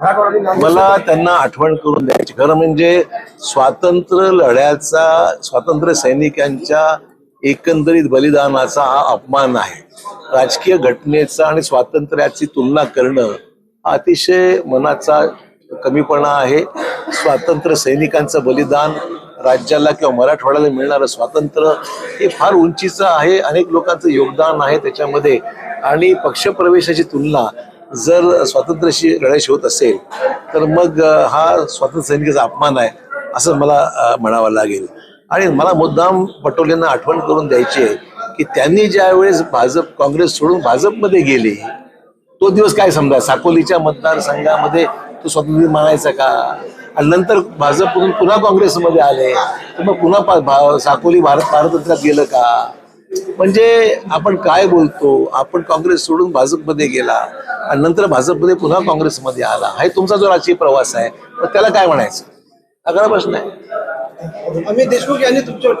मला त्यांना आठवण करून द्यायची. खरं म्हणजे स्वातंत्र्य लढ्याचा स्वातंत्र्य सैनिकांच्या एकंदरीत बलिदानाचा हा अपमान आहे. राजकीय घटनेचा आणि स्वातंत्र्याची तुलना करणं हा अतिशय मनाचा कमीपणा आहे. स्वातंत्र्य सैनिकांचं बलिदान राज्याला किंवा मराठवाड्याला मिळणारं स्वातंत्र्य हे फार उंचीचं आहे. अनेक लोकांचं योगदान आहे त्याच्यामध्ये. आणि पक्षप्रवेशाची तुलना जर स्वातंत्र्याशी लढाईशी होत असेल तर मग हा स्वातंत्र्य सैनिकाचा अपमान आहे असं मला म्हणावं लागेल. आणि मला मुद्दाम पटोलेंना आठवण करून द्यायची आहे की त्यांनी ज्यावेळेस भाजप काँग्रेस सोडून भाजपमध्ये गेले तो दिवस काय समजा? साकोलीच्या मतदारसंघामध्ये तो स्वातंत्र्य मानायचा का? आणि नंतर भाजपमधून पुन्हा काँग्रेसमध्ये आले तर मग पुन्हा भा- साकोली भारत पारतंत्र्यात गेलं का? म्हणजे आपण काय बोलतो? आपण काँग्रेस सोडून भाजपमध्ये गेला आणि नंतर भाजपमध्ये पुन्हा काँग्रेसमध्ये आला. हा तुमचा जो राजकीय प्रवास आहे त्याला काय म्हणायचं? हा प्रश्न आहे. अमित देशमुख यांनी तुमच्यावर